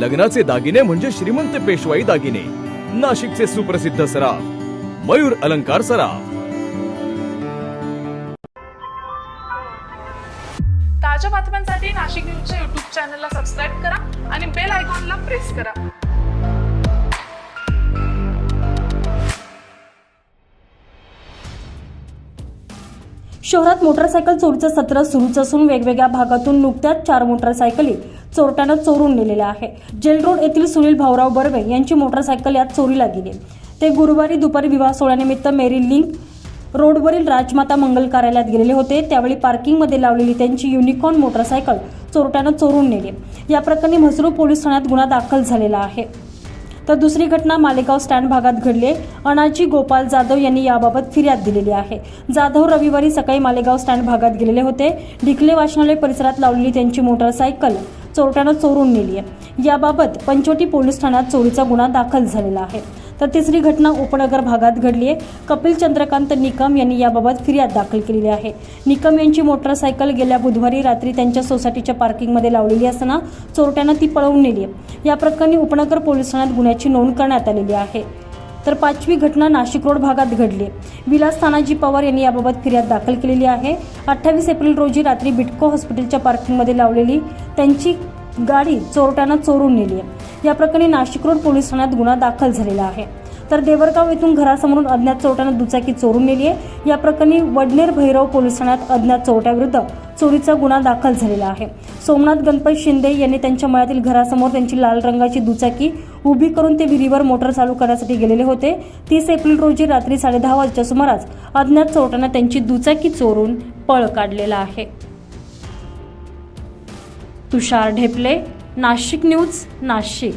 लग्नाचे दागिने म्हणजे श्रीमंत पेशवाई दागिने. नाशिकचे सुप्रसिद्ध सराफ मयूर अलंकार सराफ. ताज्या बातम्यांसाठी नाशिक न्यूजच्या युट्यूब चॅनलला सबस्क्राईब करा आणि बेल आयकॉनला प्रेस करा. शहरात मोटारसायकल चोरीचं सत्र सुरूच असून वेगवेगळ्या भागातून नुकत्याच चार मोटारसायकली चोरट्यानं चोरून नेलेलं आहे. जेलरोड येथील सुनील भाऊराव बर्वे यांची मोटारसायकल यात चोरीला गेली. ते गुरुवारी दुपारी विवाह सोहळ्यानिमित्त मेरी लिंक रोडवरील राजमाता मंगल कार्यालयात गेलेले होते. त्यावेळी पार्किंगमध्ये लावलेली त्यांची युनिकॉर्न मोटारसायकल चोरट्यानं चोरून नेली. या प्रकरणी म्हसरूळ पोलीस ठाण्यात गुन्हा दाखल झालेला आहे. तर दुसरी घटना मालेगाव स्टँड भागात घडली. अनाजी गोपाल जाधव यांनी याबाबत फिर्याद दिलेली आहे. जाधव रविवारी सकाळी मालेगाव स्टँड भागात गेलेले होते. ढिकले वाचनालय परिसरात लावलेली त्यांची मोटारसायकल चोरट्यानं चोरून नेली आहे. याबाबत पंचवटी पोलीस ठाण्यात चोरीचा गुन्हा दाखल झालेला आहे. तर तिसरी घटना उपनगर भागात घडली आहे. कपिल चंद्रकांत निकम यांनी याबाबत फिर्याद दाखल केलेली आहे. निकम यांची मोटरसायकल गेल्या बुधवारी रात्री त्यांच्या सोसायटीच्या पार्किंगमध्ये लावलेली असताना चोरट्यानं ती पळवून नेली आहे. या प्रकरणी उपनगर पोलीस ठाण्यात गुन्ह्याची नोंद करण्यात आलेली आहे. तर पाचवी घटना नाशिक रोड भागात घडली. विलास तानाजी पवार यांनी याबाबत फिर्याद दाखल केलेली आहे. अठ्ठावीस एप्रिल रोजी रात्री बिटको हॉस्पिटलच्या पार्किंगमध्ये लावलेली त्यांची गाडी चोरट्यानं चोरून नेली. आहे या प्रकरणी नाशिक रोड पोलीस ठाण्यात गुन्हा दाखल झालेला आहे. तर देवरगाव येथून घरासमोरून अज्ञात चोरट्यानं दुचाकी चोरून नेली आहे. या प्रकरणी वडनेर भैरव पोलीस ठाण्यात अज्ञात चोरट्याविरुद्ध चोरीचा गुन्हा दाखल झालेला आहे. सोमनाथ गणपत शिंदे यांनी त्यांच्या मळ्यातील घरासमोर त्यांची लाल रंगाची दुचाकी उभी करून ते विहिरीवर मोटर चालू करण्यासाठी गेलेले होते. तीस एप्रिल रोजी रात्री साडेदहा वाजच्या सुमारास अज्ञात चोरट्यांना त्यांची दुचाकी चोरून पळ काढलेला आहे. तुषार ढेपले नाशिक न्यूज नाशिक.